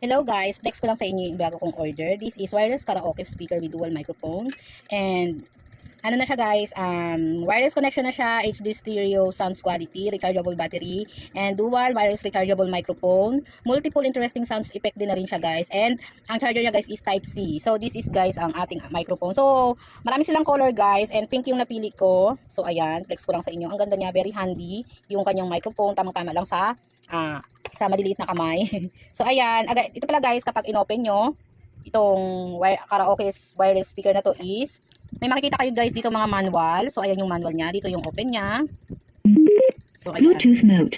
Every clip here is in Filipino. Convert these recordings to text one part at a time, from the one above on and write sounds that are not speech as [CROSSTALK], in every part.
Hello guys, flex ko lang sa inyo yung bago kong order. This is wireless karaoke speaker with dual microphone. And ano na siya guys, um, wireless connection na siya, HD stereo sounds quality, rechargeable battery, and dual wireless rechargeable microphone. Multiple interesting sounds effect din na rin siya guys. And ang charger niya guys is type C. So this is guys ang ating microphone. So marami silang color guys and pink yung napili ko. So ayan, flex ko lang sa inyo. Ang ganda niya, very handy. Yung kanyang microphone, tamang-tama lang sa ah, sa maliliit na kamay. [LAUGHS] so ayan, aga, ito pala guys kapag inopen nyo, itong wire, karaoke wireless speaker na to is may makikita kayo guys dito mga manual. So ayan yung manual niya, dito yung open niya. So ayan. Bluetooth mode.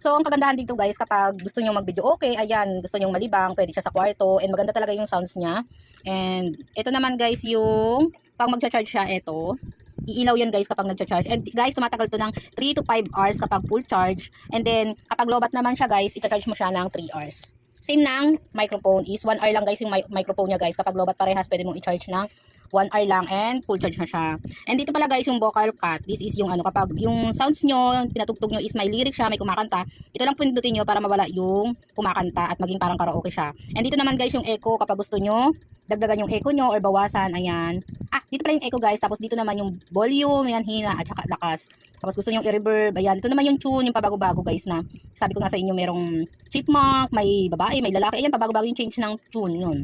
So, ang kagandahan dito guys, kapag gusto nyo mag-video okay, ayan, gusto nyo malibang, pwede siya sa kwarto, and maganda talaga yung sounds niya. And, ito naman guys, yung, pag mag-charge siya, ito, iilaw yan guys kapag nag-charge. And guys, tumatagal to ng 3 to 5 hours kapag full charge. And then, kapag lobat naman siya guys, i-charge mo siya ng 3 hours. Same ng microphone is 1 hour lang guys yung mi- microphone niya guys. Kapag lobat parehas, pwede mong i-charge ng 1 hour lang and full charge na siya. And dito pala guys yung vocal cut. This is yung ano kapag yung sounds nyo, pinatugtog nyo is may lyric siya, may kumakanta. Ito lang pindutin nyo para mawala yung kumakanta at maging parang karaoke siya. And dito naman guys yung echo kapag gusto nyo, dagdagan yung echo nyo or bawasan, ayan. Ah, dito pala yung echo guys, tapos dito naman yung volume, ayan, hina at saka lakas. Tapos gusto nyo i-reverb, ayan. Ito naman yung tune, yung pabago-bago guys na sabi ko nga sa inyo merong chipmunk, may babae, may lalaki. Ayan, pabago-bago yung change ng tune yun.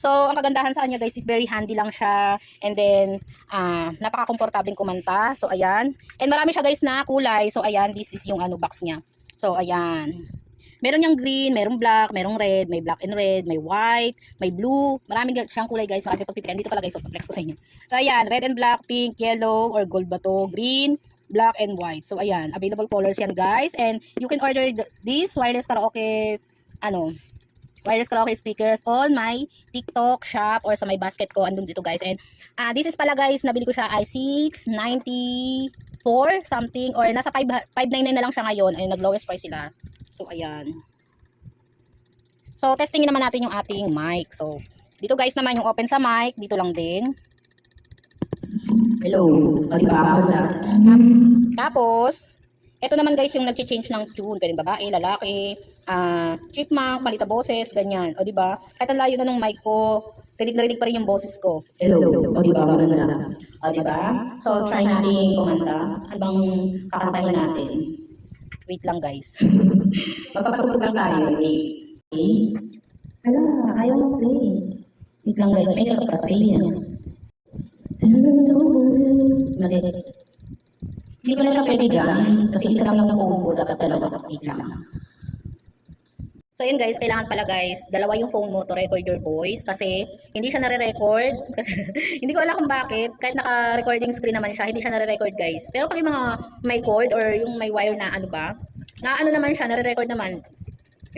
So, ang kagandahan sa kanya guys is very handy lang siya. And then, ah napaka-komportabling kumanta. So, ayan. And marami siya guys na kulay. So, ayan, this is yung ano box niya. So, ayan. Meron yung green, merong black, merong red, may black and red, may white, may blue. Marami siyang kulay guys. Marami pagpipilian. Dito pala guys, so, flex ko sa inyo. So, ayan, red and black, pink, yellow, or gold ba to? Green, black and white. So, ayan, available colors yan guys. And you can order th- this wireless karaoke, ano, wireless karaoke speakers on my TikTok shop or sa my basket ko andun dito guys and ah this is pala guys nabili ko siya ay 694 something or nasa 5 599 na lang siya ngayon ay nag lowest price sila so ayan so testingin naman natin yung ating mic so dito guys naman yung open sa mic dito lang din Hello, magkakaroon na. Tapos, ito naman guys yung nag-change ng tune. Pwedeng babae, lalaki, ah, chipmunk, malita boses, ganyan. O, di ba? Kahit ang layo na ng mic ko, rinig na rinig pa rin yung boses ko. Hello, o di ba maganda? O, di ba? So, try natin kumanta. Ano bang kakantahin natin? Wait lang guys. [LAUGHS] Magpapatugtog lang tayo, okay? Ala, ayaw mo play. Wait lang guys, may ka kasi yan. Mali. Hindi pala siya pwede guys, kasi isa lang yung kubo, dapat dalawa. Wait lang. So yun guys, kailangan pala guys, dalawa yung phone mo to record your voice kasi hindi siya nare-record. [LAUGHS] Kasi hindi ko alam kung bakit. Kahit naka-recording screen naman siya, hindi siya nare-record guys. Pero pag yung mga may cord or yung may wire na ano ba, na ano naman siya, nare-record naman.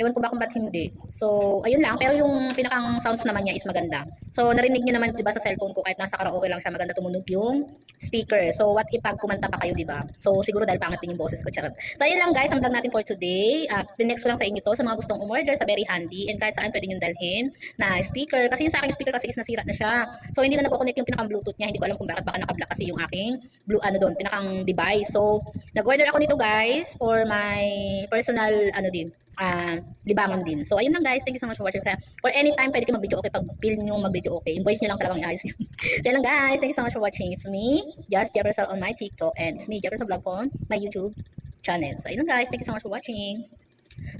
Ewan ko ba kung ba't hindi. So, ayun lang. Pero yung pinakang sounds naman niya is maganda. So, narinig niyo naman, di ba, sa cellphone ko, kahit nasa karaoke lang siya, maganda tumunog yung speaker. So, what if pag kumanta pa kayo, di ba? So, siguro dahil pangat din yung boses ko, charot. So, ayun lang guys, ang vlog natin for today. Uh, next ko lang sa inyo to, sa mga gustong umorder sa very handy and kahit saan pwede nyo dalhin na speaker. Kasi yung sa aking speaker kasi is nasira na siya. So, hindi na nagko-connect yung pinakang Bluetooth niya. Hindi ko alam kung bakit baka nakablock kasi yung aking blue, ano doon, pinakang device. So, nag-order ako nito guys for my personal, ano din, ah libangan din. So, ayun lang guys. Thank you so much for watching. For anytime, pwede kayo mag-video okay pag feel nyo mag-video okay. Yung voice nyo lang talagang iayos nyo. [LAUGHS] so, ayun lang guys. Thank you so much for watching. It's me, Just Jefferson on my TikTok and it's me, Jefferson Vlog on my YouTube channel. So, ayun lang guys. Thank you so much for watching.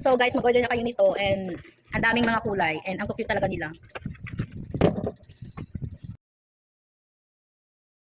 So, guys, mag-order na kayo nito and ang daming mga kulay and ang cute talaga nila.